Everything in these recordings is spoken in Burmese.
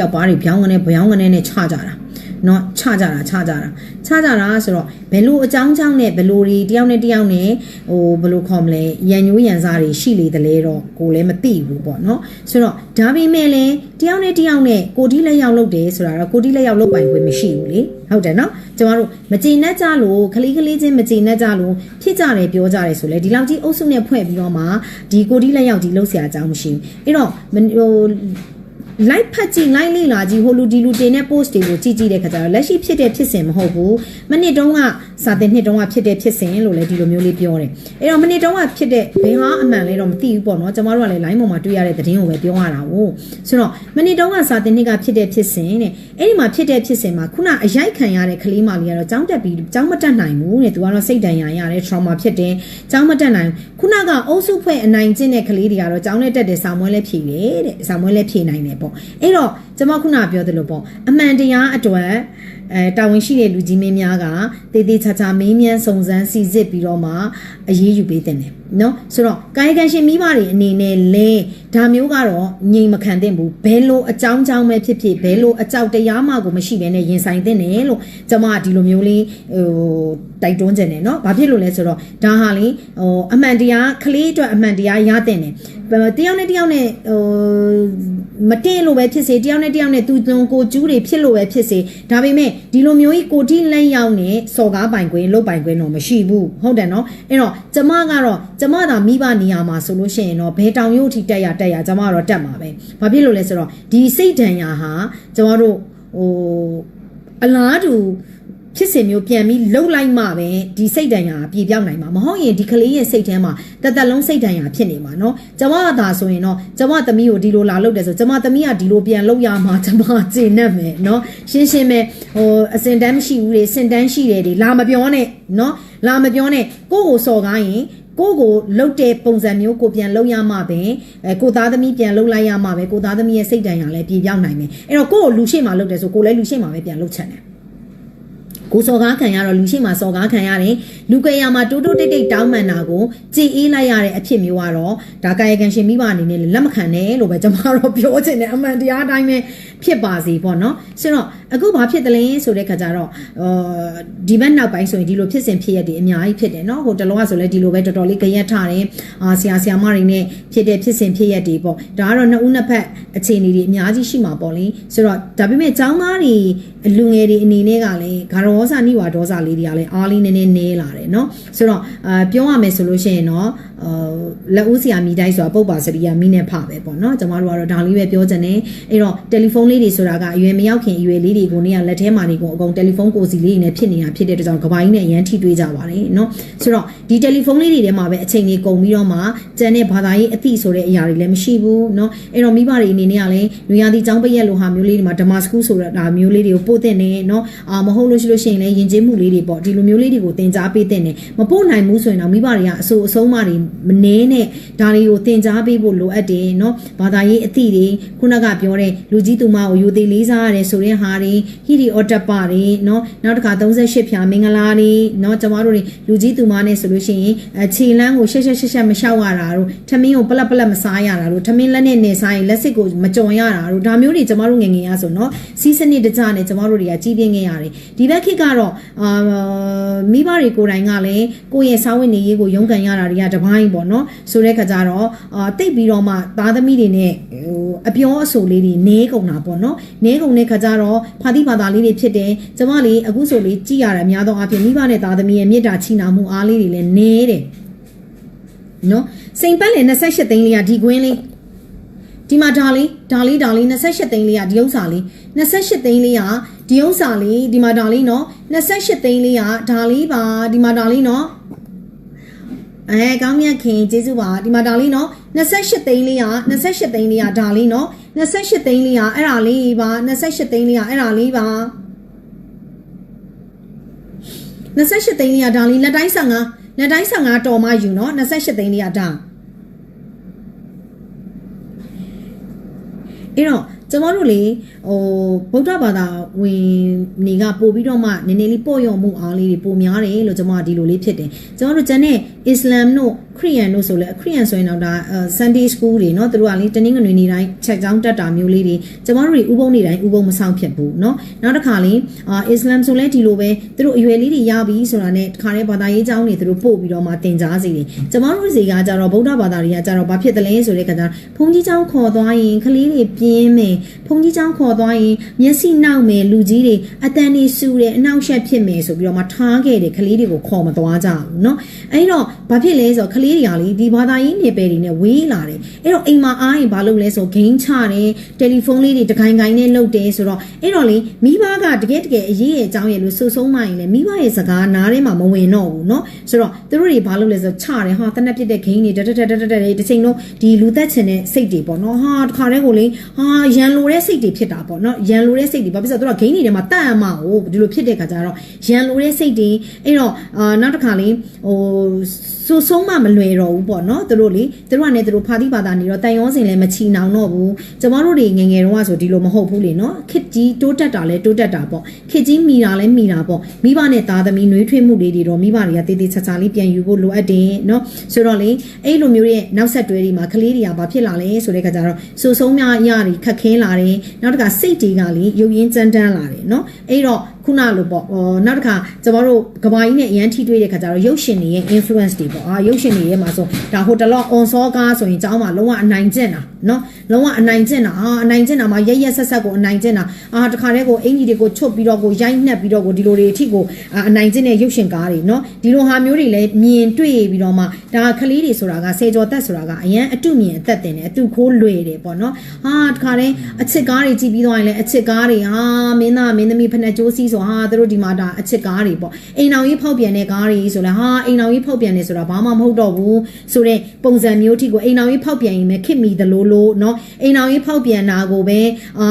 ယောက်ပါးတွေပြောင်းကနေပြောင်းကနေနဲ့ခြကြတာเนาะခြကြတာခြကြတာခြကြတာဆိုတော့ဘယ်လိုအကြောင်းကြောင့်နဲ့ဘယ်လိုတွေတယောက်နဲ့တယောက်နဲ့ဟိုဘယ်လိုခေါ်မလဲရန်ညိုးရန်စားတွေရှိလေတလဲတော့ကိုလည်းမသိဘူးပေါ့เนาะဆိုတော့ဒါပေမဲ့လည်းတယောက်နဲ့တယောက်နဲ့ကိုတီးလက်ရောက်လုပ်တယ်ဆိုတာတော့ကိုတီးလက်ရောက်လုပ်ပိုင်ခွင့်မရှိဘူးလေဟုတ်တယ်เนาะကျမတို့မကြည်နဲ့ကြလို့ခလေးခလေးချင်းမကြည်နဲ့ကြလို့ဖြစ်ကြတယ်ပြောကြတယ်ဆိုလဲဒီလောက်ကြီးအုပ်စုနဲ့ဖွဲ့ပြီးတော့မှဒီကိုတီးလက်ရောက်ကြီးလှုပ်เสียအကြောင်းမရှိဘူးအဲ့တော့မ ဟို like ဖတ်ကြည့် like လေ့လာကြည့်ဟိုလူဒီလူတင်တဲ့ post တွေကိုကြည့်ကြည့်တဲ့ခါကျတော့လက်ရှိဖြစ်တဲ့ဖြစ်စဉ်မဟုတ်ဘူးမနစ်တုန်းကစာတင်နှစ်တုန်းကဖြစ်တဲ့ဖြစ်စဉ်လို့လည်းဒီလိုမျိုးလေးပြောတယ်အဲ့တော့မနစ်တုန်းကဖြစ်တဲ့ဘယ်ဟာအမှန်လဲတော့မသိဘူးပေါ့နော်ကျမတို့ကလည်း line ပေါ်မှာတွေ့ရတဲ့သတင်းကိုပဲပြောရတာ哦ဆိုတော့မနစ်တုန်းကစာတင်နှစ်ကဖြစ်တဲ့ဖြစ်စဉ်တဲ့အဲ့ဒီမှာဖြစ်တဲ့ဖြစ်စဉ်မှာခုနအရိုက်ခံရတဲ့ကလေးမလေးကတော့ကြောင်းတက်ပြီးကြောင်းမတက်နိုင်ဘူးတဲ့သူကတော့စိတ်ဒဏ်ရာရတယ် trauma ဖြစ်တယ်ကြောင်းမတက်နိုင်ခုနကအုပ်စုဖွဲ့အနိုင်ကျင့်တဲ့ကလေးတွေကတော့ကြောင်းနဲ့တက်တယ်စာမွဲလဲဖြေတယ်တဲ့စာမွဲလဲဖြေနိုင်တယ်ပေါ့အဲ့တော့ကျွန်မခုနပြောသလိုပေါ့အမှန်တရားအတွက်အဲတာဝန်ရှိတဲ့လူကြီးမင်းများကတေးသေးချာချာမင်းမြန်းစုံစမ်းစီစစ်ပြီးတော့မှအရေးယူပေးတဲ့တယ် နော်ဆိုတော့ကာယကံရှင်မိဘတွေအနေနဲ့လဲဒါမျိုးကတော့ငြိမ်မခံသင့်ဘူးဘယ်လိုအကြောင်းကြောင်းပဲဖြစ်ဖြစ်ဘယ်လိုအကြောက်တရားမှကိုမရှိဘဲနဲ့ရင်ဆိုင်သင့်တယ်လို့ကျွန်မကဒီလိုမျိုးလေးဟိုတိုက်တွန်းခြင်းတယ်နော်ဘာဖြစ်လို့လဲဆိုတော့ဒါဟာလေဟိုအမှန်တရားကလေးအတွက်အမှန်တရားရတဲ့တယ်တယောက်နဲ့တယောက်နဲ့ဟိုမတင်လို့ပဲဖြစ်စေတယောက်နဲ့တယောက်နဲ့သူသွန်ကိုကျူးတွေဖြစ်လို့ပဲဖြစ်စေဒါပေမဲ့ဒီလိုမျိုးကြီးကိုတိလန့်ရောက်နေစော်ကားပိုင်ခွင့်လုတ်ပိုင်ခွင့်တော့မရှိဘူးဟုတ်တယ်နော်အဲ့တော့ကျမကတော့ကျမသာမိဘနေရာမှာဆိုလို့ရှိရင်တော့ဘယ်တောင်ရုပ်ထိတက်ရတက်ရကျမကတော့တက်မှာပဲဘာဖြစ်လို့လဲဆိုတော့ဒီစိတ်ဒဏ်ရာဟာကျမတို့ဟိုအလားတူဖြစ်စဉ်မျိုးပြန်ပြီးလှုပ်လိုက်မှပဲဒီစိတ်ဒဏ်ရာပြေပြောက်နိုင်မှာမဟုတ်ရင်ဒီကလေးရဲ့စိတ်ထဲမှာတသက်လုံးစိတ်ဒဏ်ရာဖြစ်နေမှာเนาะကျမကသာဆိုရင်တော့ကျမသမီးကိုဒီလိုလာလုပ်တယ်ဆိုကျမသမီးကဒီလိုပြန်လုပ်ရမှာကျမကျေနပ်မယ်เนาะရှင်းရှင်းပဲဟိုအစင်တန်းမရှိဘူးတွေစင်တန်းရှိတယ်တွေလာမပြောနဲ့เนาะလာမပြောနဲ့ကိုယ့်ကိုစော်ကားရင် ကိုကိုလှုပ်တဲ့ပုံစံမျိုးကိုပြန်လှုပ်ရမှပဲအဲကိုသားသမီးပြန်လှုပ်လိုက်ရမှပဲကိုသားသမီးရဲ့စိတ်တန်ရာလည်းပြေပြောင်းနိုင်မယ်အဲ့တော့ကိုကိုလူရှိမှလှုပ်တယ်ဆိုကိုလည်းလူရှိမှပဲပြန်လှုပ်ချင်တယ် ကိုစော်ကားခံရတော့လူရှိမှစော်ကားခံရတယ်လူကရမှာတိုးတိုးတိတ်တိတ်တောင်းမှန်တာကိုကြည်အေးလိုက်ရတဲ့အဖြစ်မျိုးကတော့ဒါကာယကံရှင်မိဘအနေနဲ့လက်မခံနဲ့လို့ပဲကျွန်တော်တို့ပြောချင်တယ်အမှန်တရားအတိုင်းပဲဖြစ်ပါစေပေါ့နော်ဆိုတော့အခုဘာဖြစ်တယ်လဲဆိုတဲ့ခါကျတော့အာဒီဘက်နောက်ပိုင်းဆိုရင်ဒီလိုဖြစ်စဉ်ဖြစ်ရတဲ့အများကြီးဖြစ်တယ်နော်ဟိုတလောကဆိုလဲဒီလိုပဲတော်တော်လေးကြရက်ထားတယ်အာဆရာဆရာမတွေနဲ့ဖြစ်တဲ့ဖြစ်စဉ်ဖြစ်ရတွေပေါ့ဒါကတော့နှစ်ဦးနှစ်ဖက်အခြေအနေတွေအများကြီးရှိမှာပေါ့လေဆိုတော့ဒါပေမဲ့ចောင်းသားတွေလူငယ်တွေအနေနဲ့ကလည်းဂါရောစာနိဝါဒေါစာလေးတွေကလည်းအားလေးနည်းနည်းနေလာတယ်เนาะဆိုတော့အာပြောရမယ်ဆိုလို့ရှိရင်တော့အာ လက်ဦးဆရာမိတိုင်းဆိုတာပုတ်ပါစရိယာမိနဲ့ဖပဲပေါ့နော်ကျမတို့ကတော့ဒါလေးပဲပြောချင်တယ်အဲ့တော့တယ်လီဖုန်းလေးတွေဆိုတာကအရွယ်မရောက်ခင်အရွယ်လေးတွေကိုနေရလက်ထဲမှာနေကုန်အကုန်တယ်လီဖုန်းကိုစီလေးတွေနဲ့ဖြစ်နေတာဖြစ်တဲ့အတွက်ကြောင့်ကပိုင်းနဲ့အရန်ထိတွေ့ကြပါတယ်နော်ဆိုတော့ဒီတယ်လီဖုန်းလေးတွေထဲမှာပဲအချိန်လေးကုန်ပြီးတော့မှကျန်တဲ့ဘာသာရေးအသည့်ဆိုတဲ့အရာတွေလည်းမရှိဘူးနော်အဲ့တော့မိဘတွေအနေနဲ့ကလည်းလူရသည်ចောင်းပရက်လိုဟာမျိုးလေးတွေမှာဓမ္မစကူးဆိုတာမျိုးလေးတွေကိုပို့တဲ့နေနော်အာမဟုတ်လို့ရှိလို့ရှိရင်လည်းယဉ်ကျေးမှုလေးတွေပေါ့ဒီလိုမျိုးလေးတွေကိုသင်ကြားပေးတဲ့နေမပို့နိုင်ဘူးဆိုရင်တော့မိဘတွေကအဆိုအဆုံးမတွေမနှဲနဲ့ဒါတွေကိုသင်ကြားပေးဖို့လိုအပ်တယ်เนาะဘာသာရေးအသည့်တွေခုနကပြောတဲ့လူကြီးသူမကိုယူသေးလေးစားရတယ်ဆိုတဲ့ဟာတွေဟီဒီအော်တပါတွေเนาะနောက်တစ်ခါ38ဖြာမင်္ဂလာတွေเนาะကျမတို့တွေလူကြီးသူမနဲ့ဆိုလို့ရှိရင်ခြေလန်းကိုရှက်ရှက်ရှက်ရှက်မလျှောက်ရတာတို့ထမင်းကိုပလက်ပလက်မစားရတာတို့ထမင်းလက်နဲ့နေစားရင်လက်စစ်ကိုမကြော်ရတာတို့ဒါမျိုးတွေကျမတို့ငငယ်ရဆိုเนาะစီးစနစ်တကြနဲ့ကျမတို့တွေကကြီးပြင်းခဲ့ရတယ်ဒီဘက်ခေတ်ကတော့အာမိဘတွေကိုယ်တိုင်ကလည်းကိုယ့်ရဲ့စာဝင်နေရေးကိုရုန်းကန်ရတာတွေကတပို mind ပေါ့နော်ဆိုတဲ့ခါကျတော့အာတိတ်ပြီးတော့မှသားသမီးတွေနဲ့ဟိုအပြောအဆိုလေးတွေနဲကုန်တာပေါ့နော်နဲကုန်တဲ့ခါကျတော့ဖာတိဖာတာလေးတွေဖြစ်တယ်ကျမလေးအခုဆိုလေးကြည်ရတာများသောအားဖြင့်မိဘနဲ့သားသမီးရဲ့မေတ္တာချီးနာမှုအားလေးတွေလည်းနဲတယ်နော်စိန်ပတ်လည်28သိန်းလေးကဒီကွင်းလေးဒီမှာဒါလေးဒါလေးဒါလေး28သိန်းလေးကဒီဥစ္စာလေး28သိန်းလေးကဒီဥစ္စာလေးဒီမှာဒါလေးနော်28သိန်းလေးကဒါလေးပါဒီမှာဒါလေးနော် အဲကောင်းမြတ်ခင်ကျေးဇူးပါဒီမှာဒါလေးနော်28သိန်းလေးက28သိန်းလေးကဒါလေးနော်28သိန်းလေးကအဲ့ဒါလေးပါ28သိန်းလေးကအဲ့ဒါလေးပါ28သိန်းလေးကဒါလေးလက်တိုင်း15လက်တိုင်း15တော်မှယူနော်28သိန်းလေးကဒါအဲ့တော့ ကျမတို့လေဟိုဗုဒ္ဓဘာသာဝင်နေကပို့ပြီးတော့မှနည်းနည်းလေးပို့ရုံမှုအားလေးတွေပိုများတယ်လို့ကျမကဒီလိုလေးဖြစ်တယ်ကျမတို့ကျန်တဲ့အစ္စလာမ်တို့ခရီးယန်တို့ဆိုလဲခရီးယန်ဆိုရင်တော့ဒါ Sunday School တွေเนาะသူတို့ကလေတနင်္ဂနွေနေ့တိုင်းချက်ကြောင်းတက်တာမျိုးလေးတွေကျမတို့တွေဥပုံနေ့တိုင်းဥပုံမဆောင်ဖြစ်ဘူးเนาะနောက်တစ်ခါလေအာအစ္စလာမ်ဆိုလဲဒီလိုပဲသူတို့အရွယ်လေးတွေရပြီဆိုတာနဲ့တခါတည်းဘာသာရေးကျောင်းတွေသူတို့ပို့ပြီးတော့မှတင် जा စီတယ်ကျမတို့စီကကြတော့ဗုဒ္ဓဘာသာတွေကကြတော့ဘာဖြစ်တယ်လဲဆိုတဲ့ခါကျတော့ဘုန်းကြီးကျောင်းခေါ်သွားရင်ကလေးတွေပြင်းမယ်ဘုန်းကြီးကျောင်းခေါ်သွားရင်မျက်စိနောက်မယ်လူကြီးတွေအတန်နေစူတယ်အနောက်ရှက်ဖြစ်မယ်ဆိုပြီးတော့မှထားခဲ့တယ်ကလေးတွေကိုခေါ်မသွားကြဘူးเนาะအဲ့တော့ဘာဖြစ်လဲဆိုတော့က လေးတွေကလေဒီဘာသာရေးနေပယ်တွေနဲ့ဝေးလာတယ်အဲ့တော့အိမ်မှာအားရင်ဘာလုပ်လဲဆိုဂိမ်းချတယ်တယ်လီဖုန်းလေးတွေတခိုင်ခိုင်နဲ့လုပ်တယ်ဆိုတော့အဲ့တော့လေမိဘကတကယ်တကယ်အရေးရဲ့အကြောင်းရဲ့လို့စူဆုံးမှရင်လေမိဘရဲ့စကားနားထဲမှာမဝင်တော့ဘူးเนาะဆိုတော့သူတို့တွေဘာလုပ်လဲဆိုချတယ်ဟာတနက်ပြစ်တဲ့ဂိမ်းတွေတက်တက်တက်တက်တက်တွေတစ်ချိန်လုံးဒီလူသက်ချင်တဲ့စိတ်တွေပေါ့နော်ဟာတခါတည်းကိုလေဟာရန်လိုတဲ့စိတ်တွေဖြစ်တာပေါ့နော်ရန်လိုတဲ့စိတ်တွေဘာဖြစ်လို့ဆိုတော့ဂိမ်းတွေထဲမှာတတ်အမကိုဒီလိုဖြစ်တဲ့ခါကျတော့ရန်လိုတဲ့စိတ်တွေအဲ့တော့အာနောက်တစ်ခါလေဟို စူဆုံးမှမလွယ်တော့ဘူးပေါ့နော်သူတို့လေသူတို့ကလည်းသူတို့ဖာတိဘာသာနေတော့တန်ရောစင်လည်းမချီနောင်တော့ဘူးကျမတို့တွေငယ်ငယ်တော့ဆိုဒီလိုမဟုတ်ဘူးလေနော်ခစ်ကြီးတိုးတက်တာလဲတိုးတက်တာပေါ့ခစ်ကြီးမိတာလဲမိတာပေါ့မိဘနဲ့သားသမီးနှွေးထွေးမှုလေးတွေတော့မိဘတွေကတေးသေးချာချာလေးပြန်ယူဖို့လိုအပ်တယ်နော်ဆိုတော့လေအဲ့လိုမျိုးရဲ့နောက်ဆက်တွဲတွေမှာကလေးတွေကဘာဖြစ်လာလဲဆိုတဲ့ခါကျတော့စူဆုံးများရတွေခက်ခဲလာတယ်နောက်တစ်ခါစိတ်တွေကလေရုပ်ရင်းကြမ်းတမ်းလာတယ်နော်အဲ့တော့ ခုနလိုပေါ့ဟောနောက်တစ်ခါကျမတို့ကဘာကြီးနဲ့အရန်ထိတွေ့တဲ့ခါကျတော့ရုပ်ရှင်တွေရဲ့ influence တွေပေါ့အာရုပ်ရှင်တွေရဲ့မှာဆိုဒါဟိုတလော on saw ကားဆိုရင်ကျောင်းမှာလုံးဝအနိုင်ကျင့်တာနော်လုံးဝအနိုင်ကျင့်တာအာအနိုင်ကျင့်တာမှာရက်ရက်ဆက်ဆက်ကိုအနိုင်ကျင့်တာအာတခါတည်းကိုအင်ကြီးတွေကိုချွတ်ပြီးတော့ကိုရိုက်နှက်ပြီးတော့ကိုဒီလိုတွေအထိကိုအာအနိုင်ကျင့်တဲ့ရုပ်ရှင်ကားတွေနော်ဒီလိုဟာမျိုးတွေလည်းမြင်တွေ့ပြီးတော့မှဒါကလေးတွေဆိုတာကစေကျော်သက်ဆိုတာကအရန်အတုမြင်အသက်တင်တယ်အတုခိုးလွယ်တယ်ပေါ့နော်ဟာတခါတည်းအချစ်ကားတွေကြည့်ပြီးတော့ရင်လည်းအချစ်ကားတွေဟာမင်းသားမင်းသမီးဖက်နှက်ကြိုးစီးဆိုဟာသူတို့ဒီမှာဒါအချစ်ကားတွေပေါ့အိမ်အောင်ကြီးဖောက်ပြန်တဲ့ကားတွေဆိုလဲဟာအိမ်အောင်ကြီးဖောက်ပြန်နေဆိုတာဘာမှမဟုတ်တော့ဘူးဆိုတဲ့ပုံစံမျိုးထိကိုအိမ်အောင်ကြီးဖောက်ပြန်ရင်ပဲခစ်မိသလိုလိုเนาะအိမ်အောင်ကြီးဖောက်ပြန်တာကိုပဲအာ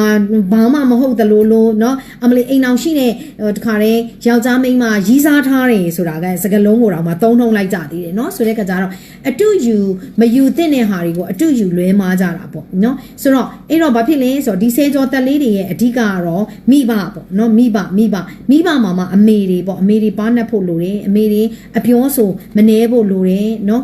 ဘာမှမဟုတ်သလိုလိုเนาะအမလီအိမ်အောင်ရှိတဲ့တခါတည်းယောက်ျားမိန်းမရီးစားထားတယ်ဆိုတာကစကလုံးကိုတော့မှသုံးထုံလိုက်ကြသေးတယ်เนาะဆိုတဲ့ကကြတော့အတုယူမယူသင့်တဲ့ဟာတွေကိုအတုယူလွဲမားကြတာပေါ့เนาะဆိုတော့အဲ့တော့ဘာဖြစ်လဲဆိုတော့ဒီစေကျော်တက်လေးတွေရဲ့အဓိကကတော့မိဘပေါ့เนาะမိဘမိဘ ဘဘမိဘမှာမှအမေတွေပေါ့အမေတွေပါနှက်ဖို့လိုတယ်အမေတွေအပြောဆိုမနှဲဖို့လိုတယ်နော်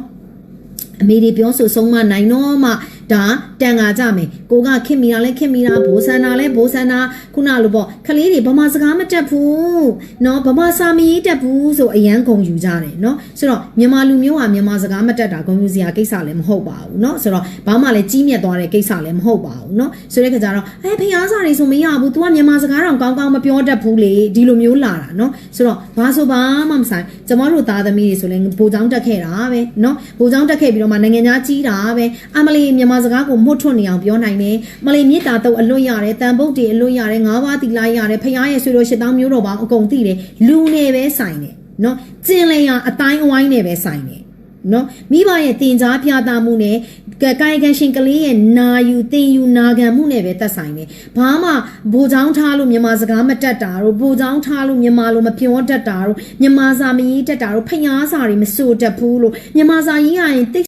အမေတွေပြောဆိုဆုံးမနိုင်တော့မှ ဒါတန်ငါကြမယ်ကိုကခင်မီတာလဲခင်မီတာဘိုးဆန္နာလဲဘိုးဆန္နာခုနလိုပေါ့ခလေးတွေဗမာစကားမတက်ဘူးเนาะဗမာစာမရေးတက်ဘူးဆိုအရန်ဂုံယူကြတယ်เนาะဆိုတော့မြန်မာလူမျိုးကမြန်မာစကားမတက်တာဂုံယူစရာကိစ္စလည်းမဟုတ်ပါဘူးเนาะဆိုတော့ဘာမှလည်းကြီးမြတ်သွားတဲ့ကိစ္စလည်းမဟုတ်ပါဘူးเนาะဆိုတဲ့ခါကျတော့အဲဖျားစာတွေဆိုမရဘူး तू ကမြန်မာစကားတော့ကောင်းကောင်းမပြောတတ်ဘူးလေဒီလိုမျိုးလာတာเนาะဆိုတော့ဘာဆိုဘာမှမဆိုင်ကျမတို့သားသမီးတွေဆိုလည်းဘိုးချောင်းတက်ခဲ့တာပဲเนาะဘိုးချောင်းတက်ခဲ့ပြီးတော့မှနိုင်ငံသားကြီးတာပဲအမလီမြန်မာ စကားကိုမွတ်ထွတ်နေအောင်ပြောနိုင်တယ်မလေးမြေတာတုပ်အလွတ်ရတယ်တန်ပုတ်တွေအလွတ်ရတယ်ငါးပါးတီလာရတယ်ဖရားရဲ့ဆွေတော်ရှစ်တောင်းမျိုးတော်ပေါင်းအကုန်သိတယ်လူနေပဲဆိုင်တယ်နော်ကျင်လည်ရအတိုင်းအဝိုင်းနဲ့ပဲဆိုင်တယ်နော်မိဘရဲ့တင် जा ပြသမှုနဲ့ကာယကံရှင်ကလေးရဲ့နာယူတင်ယူနာခံမှုနဲ့ပဲသက်ဆိုင်တယ်။ဘာမှဘူချောင်းထားလို့မြန်မာစကားမတတ်တာတို့ဘူချောင်းထားလို့မြန်မာလိုမပြောတတ်တာတို့မြန်မာစာမရေးတတ်တာတို့ဖျားစာတွေမဆိုတတ်ဘူးလို့မြန်မာစာရေးရရင်သိ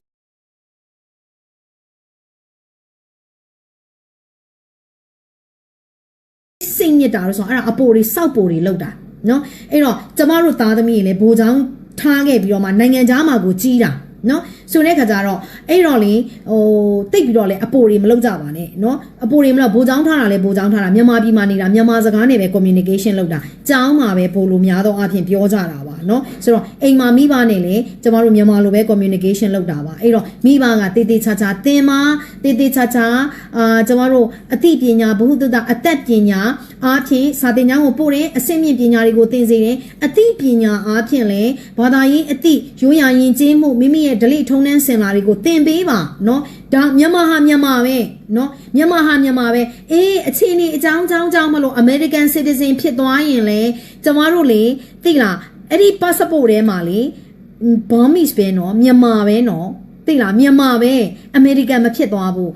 ဖြစ်တာလို့ဆိုတော့အဲ့ဒါအပိုတွေစောက်ပိုတွေလောက်တာနော်အဲ့တော့ကျမတို့သားသမီးတွေလည်းဘိုးချောင်းထားခဲ့ပြီးတော့မှနိုင်ငံသားမှာကိုကြီးတာနော်ဆိုတဲ့ခါကျတော့အဲ့တော့လေဟိုတိတ်ပြီးတော့လေအပိုတွေမလုပ်ကြပါနဲ့နော်အပိုတွေမလုပ်ဘိုးချောင်းထားတာလေဘိုးချောင်းထားတာမြန်မာပြည်မှာနေတာမြန်မာစကားနဲ့ပဲ communication လုပ်တာကျောင်းမှာပဲပို့လို့များသောအားဖြင့်ပြောကြတာပါ နော်ဆိုတော့အိမ်မှာမိဘနဲ့လေကျမတို့မြန်မာလိုပဲ communication လုပ်တာပါအဲ့တော့မိဘကတေးသေးချာချာသင်မှာတေးသေးချာချာအာကျမတို့အသိပညာဘ ഹു တတအသက်ပညာအားဖြင့်စာသင်ကျောင်းကိုပို့တယ်အဆင့်မြင့်ပညာတွေကိုသင်စေတယ်အသိပညာအားဖြင့်လေဘာသာရေးအသိရိုးရာယဉ်ကျေးမှုမိမိရဲ့ဓလေ့ထုံးတမ်းစင်လာတွေကိုသင်ပေးပါเนาะဒါမြန်မာဟာမြန်မာပဲเนาะမြန်မာဟာမြန်မာပဲအေးအခြေအနေအကြောင်းအကြောင်းကြောင့်မလို့ American citizen ဖြစ်သွားရင်လေကျမတို့လေသိလား အဲ့ဒီ passport ထဲမှာလေ Burmese ပဲနော်မြန်မာပဲနော်သိလားမြန်မာပဲ American မဖြစ်သွားဘူး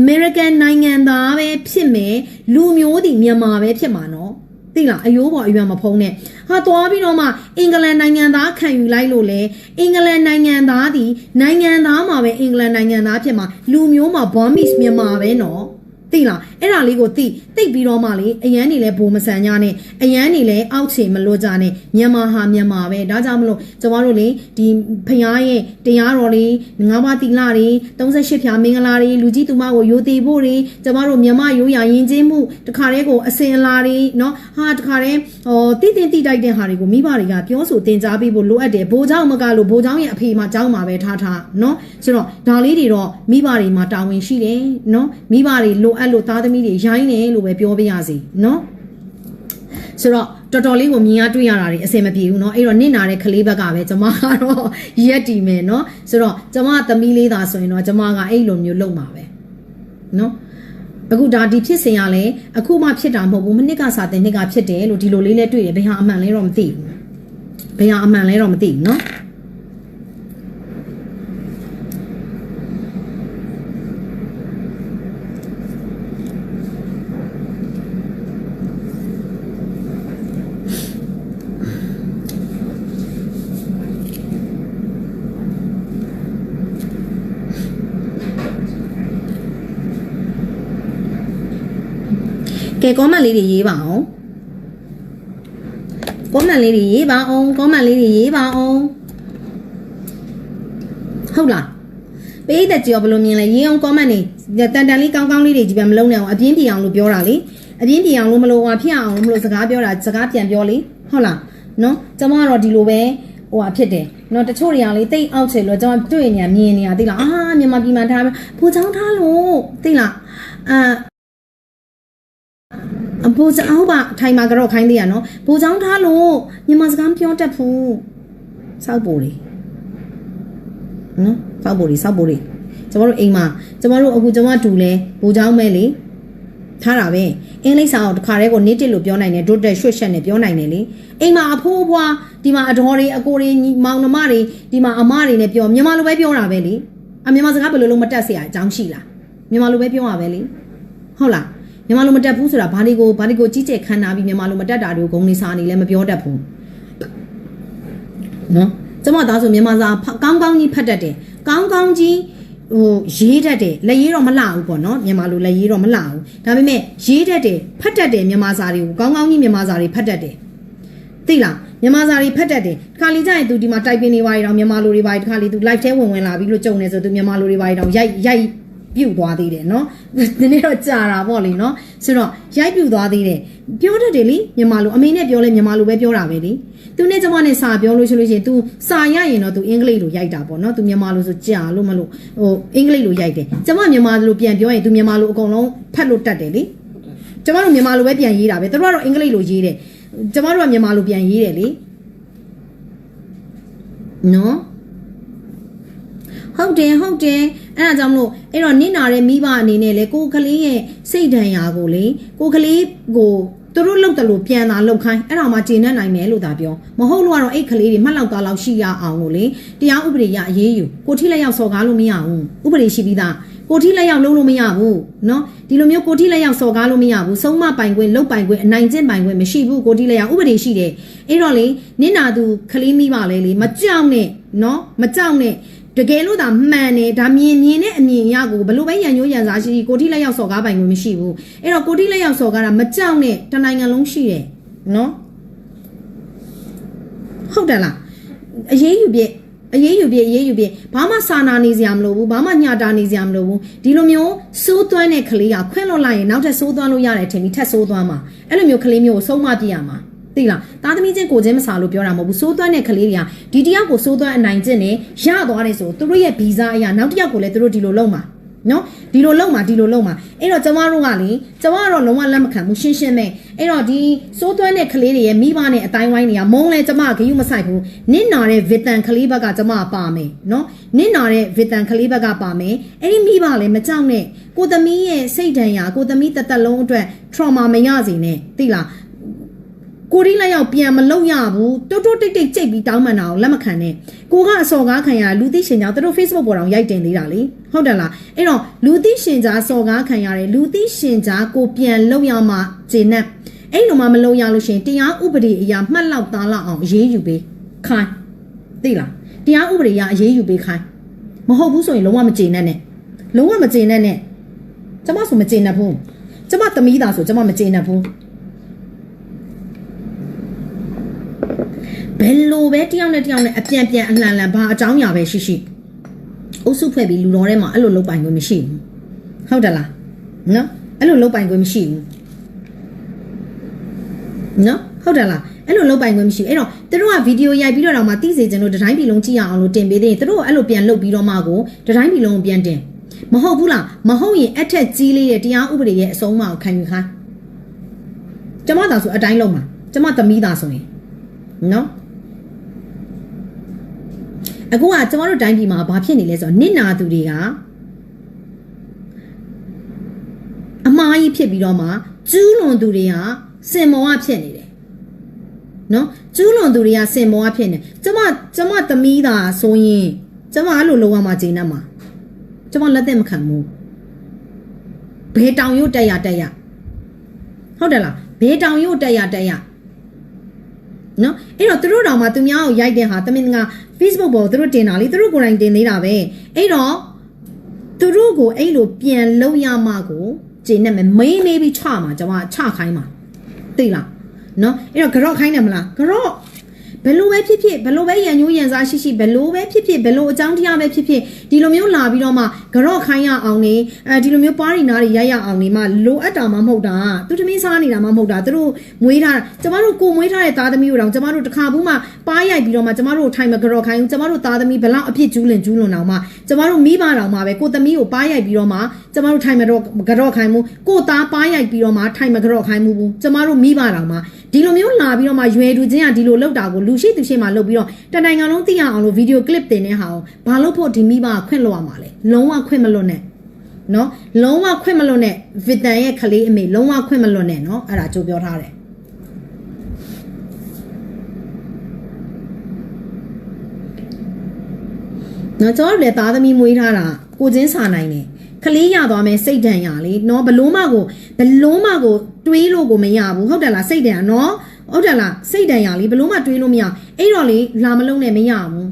American နိုင်ငံသားပဲဖြစ်မယ်လူမျိုးတွေမြန်မာပဲဖြစ်မှာနော်သိလားအယိုးပေါ်အရွယ်မဖုံးနဲ့ဟာသွားပြီးတော့မှအင်္ဂလန်နိုင်ငံသားခံယူလိုက်လို့လေအင်္ဂလန်နိုင်ငံသားဒီနိုင်ငံသားမှာပဲအင်္ဂလန်နိုင်ငံသားဖြစ်မှာလူမျိုးမှာ Burmese မြန်မာပဲနော်သိလား အဲ့ဒါလေးကိုသိသိပြီးတော့မှလေအရန်နေလဲဘိုမဆန်ကြနဲ့အရန်နေလဲအောက်ချေမလွတ်ကြနဲ့မြန်မာဟာမြန်မာပဲဒါကြောင့်မလို့ကျမတို့လေဒီဖျားရဲ့တရားတော်လေးငါးပါးတိလတွေ38ဖြာမင်္ဂလာတွေလူကြီးသူမကိုယိုသေးဖို့တွေကျမတို့မြန်မာရိုးရာယဉ်ကျေးမှုတခါတည်းကိုအစင်အလာတွေเนาะဟာတခါတည်းဟောတိတင်တိတိုက်တဲ့ဟာတွေကိုမိဘတွေကပြောဆိုတင် ကြားပေးဖို့လိုအပ်တယ်ဘိုးเจ้าမကလို့ဘိုးเจ้าရဲ့အဖေမှာเจ้าမှာပဲထားထားเนาะဆိုတော့ဒါလေးတွေတော့မိဘတွေမှာတာဝန်ရှိတယ်เนาะမိဘတွေလိုအပ်လို့သားသမီး တွေရိုင်းတယ်လို့ပဲပြောပြရစီเนาะဆိုတော့တော်တော်လေးကိုမြင်ရတွေ့ရတာတွေအဆင်မပြေဘူးเนาะအဲ့တော့နင့်နာတဲ့ကလေးဘက်ကပဲကျမကတော့ရက်တီမယ်เนาะဆိုတော့ကျမသမီးလေးသာဆိုရင်တော့ကျမကအဲ့လိုမျိုးလုပ်မှာပဲเนาะအခုဒါဒီဖြစ်စဉ်ရလဲအခုမှဖြစ်တာမဟုတ်ဘူးမနစ်ကစာတင်နှစ်ကဖြစ်တယ်လို့ဒီလိုလေးလဲတွေ့တယ်ဘယ်ဟာအမှန်လဲတော့မသိဘူးဘယ်ဟာအမှန်လဲတော့မသိဘူးเนาะ comment လေးတွေရေးပါအောင် comment လေးတွေရေးပါအောင် comment လေးတွေရေးပါအောင်ဟုတ်လားပေးတဲ့ကြောဘယ်လိုမြင်လဲရေးအောင် comment တွေတန်တန်လေးကောင်းကောင်းလေးတွေကြီးပဲမလုံးနဲ့အောင်အပြင်းပြေအောင်လို့ပြောတာလေအပြင်းပြေအောင်လို့မလို့ဟိုဖြစ်အောင်လို့မလို့စကားပြောတာစကားပြန်ပြောလေဟုတ်လားနော်ကျမကတော့ဒီလိုပဲဟိုဟာဖြစ်တယ်နော်တချို့တွေကလေတိတ်အောက်ချေလို့ကျွန်တော်တွေ့နေရမြင်နေရသိလားအာမြန်မာပြည်မှာထားဖိုးချောင်းထားလို့သိလားအာအ ဘူစအောင်ပါထိုင်မှာကတော့ခိုင်းသေးရနော်ဘူချောင်းထားလို့မြန်မာစကားမပြောတတ်ဘူးစောက်ပူလေးနော်စောက်ပူလေးစောက်ပူလေးကျမတို့အိမ်မှာကျမတို့အခုကျမတူလဲဘူချောင်းမဲလေထားတာပဲအင်္ဂလိပ်စာကိုတစ်ခါတည်းကို native လို့ပြောနိုင်တယ် dot ရွှတ်ရှက်နဲ့ပြောနိုင်တယ်လေအိမ်မှာအဖိုးအဖွားဒီမှာအတော်တွေအကိုတွေညီမောင်နှမတွေဒီမှာအမတွေနဲ့ပြောမြန်မာလိုပဲပြောတာပဲလေအမြန်မာစကားဘယ်လိုလုံးမတက်เสียအကြောင်းရှိလားမြန်မာလိုပဲပြောရပဲလေဟုတ်လား မြန်မာလူမတက်ဘူးဆိုတာဘာတွေကိုဘာတွေကိုကြီးကျယ်ခံနာပြီးမြန်မာလူမတက်တာတွေကိုဂုံနေစာနေလည်းမပြောတတ်ဘူးနော်ကျမသားဆိုမြန်မာစာကောင်းကောင်းကြီးဖတ်တတ်တယ်ကောင်းကောင်းကြီးဟိုရေးတတ်တယ်လက်ရေးတော့မလှဘူးပေါ့နော်မြန်မာလိုလက်ရေးတော့မလှဘူးဒါပေမဲ့ရေးတတ်တယ်ဖတ်တတ်တယ်မြန်မာစာတွေကိုကောင်းကောင်းကြီးမြန်မာစာတွေဖတ်တတ်တယ်သိလားမြန်မာစာတွေဖတ်တတ်တယ်တခါလေကြာရင်သူဒီမှာ type in နေပါရတော့မြန်မာလိုတွေပါတခါလေသူ live ထဲဝင်ဝင်လာပြီးလို့ကြုံနေဆိုသူမြန်မာလိုတွေပါရတော့ရိုက်ရိုက် ပြုတ်သွားသေးတယ်နော်ဒီနေ့တော့ကြာတာပေါ့လေနော်ဆိုတော့ရိုက်ပြုတ်သွားသေးတယ်ပြောတတ်တယ်လေမြန်မာလိုအမေနဲ့ပြောလဲမြန်မာလိုပဲပြောတာပဲလေသူနဲ့ကျမနဲ့စာပြောလို့ရှိလို့ရှိရင် तू စာရရင်တော့ तू အင်္ဂလိပ်လိုရိုက်တာပေါ့နော် तू မြန်မာလိုဆိုကြာလို့မလို့ဟိုအင်္ဂလိပ်လိုရိုက်တယ်ကျမမြန်မာလိုပြန်ပြောရင် तू မြန်မာလိုအကုန်လုံးဖတ်လို့တတ်တယ်လေကျမတို့မြန်မာလိုပဲပြန်ရေးတာပဲသူတို့ကတော့အင်္ဂလိပ်လိုရေးတယ်ကျမတို့ကမြန်မာလိုပြန်ရေးတယ်လေနော် ဟုတ်တယ်ဟုတ်တယ်အဲ့ဒါကြောင့်မလို့အဲ့တော့နင့်နာတဲ့မိဘအနေနဲ့လေကိုကလေးရဲ့စိတ်ဒဏ်ရာကိုလေကိုကလေးကိုသူတို့လောက်တယ်လို့ပြန်လာလောက်ခိုင်းအဲ့ဒါမှကျေနပ်နိုင်မယ်လို့သာပြောမဟုတ်လို့ကတော့အဲ့ကလေးတွေမှတ်လောက်သားလောက်ရှိရအောင်လို့လေတရားဥပဒေရအရေးယူကိုထိလက်ရောက်စော်ကားလို့မရဘူးဥပဒေရှိပြီးသားကိုထိလက်ရောက်လုံးလို့မရဘူးเนาะဒီလိုမျိုးကိုထိလက်ရောက်စော်ကားလို့မရဘူးဆုံးမပိုင်ခွင့်လုတ်ပိုင်ခွင့်အနိုင်ကျင့်ပိုင်ခွင့်မရှိဘူးကိုထိလက်ရောက်ဥပဒေရှိတယ်အဲ့တော့လေနင့်နာသူကလေးမိပါလေလေမကြောက်နဲ့เนาะမကြောက်နဲ့ တကယ်လို့ဒါမှန်တယ်ဒါမြင်မြင်တဲ့အမြင်ရကိုဘလို့ပဲရန်ရိုးရန်စားရှိကိုတိလက်ရောက်စော်ကားပိုင်လို့မရှိဘူးအဲ့တော့ကိုတိလက်ရောက်စော်ကားတာမကြောက်နဲ့တနိုင်ငံလုံးရှိတယ်နော်ဟုတ်တယ်လားအရေးယူပြည့်အရေးယူပြည့်အရေးယူပြည့်ဘာမှစာနာနေစရာမလိုဘူးဘာမှညှတာနေစရာမလိုဘူးဒီလိုမျိုးစိုးသွမ်းတဲ့ကလေးကခွင့်လွှတ်လိုက်ရင်နောက်ထပ်စိုးသွမ်းလို့ရတယ်ထင်ပြီးထပ်စိုးသွမ်းမှာအဲ့လိုမျိုးကလေးမျိုးကိုဆုံးမပြရမှာ သိလားသားသမီးချင်းကိုချင်းမစားလို့ပြောတာမဟုတ်ဘူးစိုးသွမ်းတဲ့ကလေးတွေကဒီတယောက်ကိုစိုးသွမ်းအနိုင်ကျင့်နေရသွားတယ်ဆိုသူတို့ရဲ့ဗီဇအရာနောက်တစ်ယောက်ကိုလည်းသူတို့ဒီလိုလုပ်မှာနော်ဒီလိုလုံမှာဒီလိုလုံမှာအဲ့တော့ကျမတို့ကလေကျမကတော့လုံးဝလက်မခံဘူးရှင်းရှင်းပဲအဲ့တော့ဒီစိုးသွမ်းတဲ့ကလေးတွေရဲ့မိဘနဲ့အတိုင်းဝိုင်းတွေကမုံလဲကျမဂရုမဆိုင်ဘူးနင့်နာတဲ့ဗီတန်ကလေးဘက်ကကျမပါမယ်နော်နင့်နာတဲ့ဗီတန်ကလေးဘက်ကပါမယ်အဲ့ဒီမိဘလည်းမကြောက်နဲ့ကိုသမီးရဲ့စိတ်ဒဏ်ရာကိုသမီးတသက်လုံးအတွက် trauma မရစေနဲ့သိလား ကိုရီးလက်ရောက်ပြန်မလုပ်ရဘူးတိုးတိုးတိတ်တိတ်ကြိတ်ပြီးတောင်းပန်တာကိုလက်မခံနဲ့ကိုကအစော်ကားခံရလူသိရှင်ကြောင့်သူတို့ Facebook ပေါ်တောင်ရိုက်တင်သေးတာလေဟုတ်တယ်လားအဲ့တော့လူသိရှင်ကြားစော်ကားခံရတယ်လူသိရှင်ကြားကိုပြန်လုပ်ရမှဂျင်းနဲ့အဲ့လိုမှမလုပ်ရလို့ရှရင်တရားဥပဒေအရာမှတ်လောက်သားလောက်အောင်အရေးယူပေးခိုင်းသိလားတရားဥပဒေအရာအရေးယူပေးခိုင်းမဟုတ်ဘူးဆိုရင်လုံးဝမကျေနပ်နဲ့လုံးဝမကျေနပ်နဲ့ကျမဆိုမကျေနပ်ဘူးကျမသမီးသားဆိုကျမမကျေနပ်ဘူး ဘယ်လိုပဲတယောက်နဲ့တယောက်နဲ့အပြန်ပြန်အလှန်လှန်ဘာအကြောင်းအရာပဲရှိရှိအုပ်စုဖွဲ့ပြီးလူတော်ထဲမှာအဲ့လိုလုပ်ပိုင်ခွင့်မရှိဘူးဟုတ်တယ်လားနော်အဲ့လိုလုပ်ပိုင်ခွင့်မရှိဘူးနော်ဟုတ်တယ်လားအဲ့လိုလုပ်ပိုင်ခွင့်မရှိဘူးအဲ့တော့သူတို့ကဗီဒီယိုရိုက်ပြီးတော့တော့မှတိစေချင်လို့တတိုင်းပြည်လုံးကြည့်ရအောင်လို့တင်ပေးသေးရင်သူတို့ကအဲ့လိုပြန်လုပ်ပြီးတော့မှကိုတတိုင်းပြည်လုံးကိုပြန်တင်မဟုတ်ဘူးလားမဟုတ်ရင်အထက်ကြီးလေးတဲ့တရားဥပဒေရဲ့အဆုံးအမကိုခံယူခိုင်းကျမသာဆိုအတိုင်းလုံးမှာကျမသမီးသာဆိုရင်နော် အခုကကျမတို့တိုင်းပြည်မှာဘာဖြစ်နေလဲဆိုတော့နစ်နာသူတွေကအမားကြီးဖြစ်ပြီးတော့မှကျူးလွန်သူတွေကစင်မောကဖြစ်နေတယ်နော်ကျူးလွန်သူတွေကစင်မောကဖြစ်နေကျမကျမသမီးသာဆိုရင်ကျမအဲ့လိုလုံးဝမှဂျင်းနဲ့မှာကျမလက်သက်မခံဘူးဘယ်တောင်ရုတ်တက်ရတက်ရဟုတ်တယ်လားဘယ်တောင်ရုတ်တက်ရတက်ရနော်အဲ့တော့သူတို့တောင်မှသူများကိုရိုက်တဲ့ဟာတမင်က Facebook ပေါ်သူတို့တင်တာလေသူတို့ကိုယ်တိုင်တင်သေးတာပဲအဲ့တော့သူတို့ကိုအဲ့လိုပြန်လုံးရမှကိုဂျင်းနဲ့မေးမေးပြီးချမှာကျွန်မချခိုင်းမှာသိလားနော်အဲ့တော့ကြော့ခိုင်းတယ်မလားကြော့ ဘယ်လိုပဲဖြစ်ဖြစ်ဘယ်လိုပဲရန်ညိုးရန်စားရှိရှိဘယ်လိုပဲဖြစ်ဖြစ်ဘယ်လိုအကြောင်းတရားပဲဖြစ်ဖြစ်ဒီလိုမျိုးလာပြီးတော့မှကြော့ခိုင်းရအောင်နေအဲဒီလိုမျိုးပါးရီနာတွေရိုက်ရအောင်နေမှလိုအပ်တာမှမဟုတ်တာသူသမီးစားနေတာမှမဟုတ်တာသူတို့မွေးထားကျမတို့ကိုမွေးထားတဲ့သားသမီးတို့တောင်ကျမတို့တစ်ခါဘူးမှပါးရိုက်ပြီးတော့မှကျမတို့ထိုင်မကြော့ခိုင်းဘူးကျမတို့သားသမီးဘလောက်အဖြစ်ကျူးလွန်ကျူးလွန်အောင်မှကျမတို့မိဘတောင်မှပဲကိုသမီးကိုပါးရိုက်ပြီးတော့မှကျမတို့ထိုင်မတော့ကြော့ခိုင်းမှုကိုသားပါးရိုက်ပြီးတော့မှထိုင်မကြော့ခိုင်းမှုဘူးကျမတို့မိဘတောင်မှ ဒီလိုမျိုးလာပြီးတော့မှရွယ်တူချင်းကဒီလိုလောက်တာကိုလူရှိသူရှိမှလုပ်ပြီးတော့တနိုင်ငံလုံးသိရအောင်လို့ဗီဒီယိုကလစ်တင်တဲ့ဟာကိုဘာလို့ဖို့ဒီမိဘကခွင့်လွှတ်ရမှာလဲလုံးဝခွင့်မလွတ်နဲ့နော်လုံးဝခွင့်မလွတ်နဲ့ဗီတန်ရဲ့ကလေးအမေလုံးဝခွင့်မလွတ်နဲ့နော်အဲ့ဒါကြိုပြောထားတယ်နော်ကျွန်တော်တို့လည်းသားသမီးမွေးထားတာကိုချင်းစာနိုင်တယ်ကလေးရသွားမယ်စိတ်ဒဏ်ရလေနော်ဘလုံးမကိုဘလုံးမကို တွေးလို့ကိုမရဘူးဟုတ်တယ်လားစိတ်ဒဏ်ရနော်ဟုတ်တယ်လားစိတ်ဒဏ်ရလေဘလုံးမတွေးလို့မရအဲ့တော့လေလာမလုံးနဲ့မရဘူး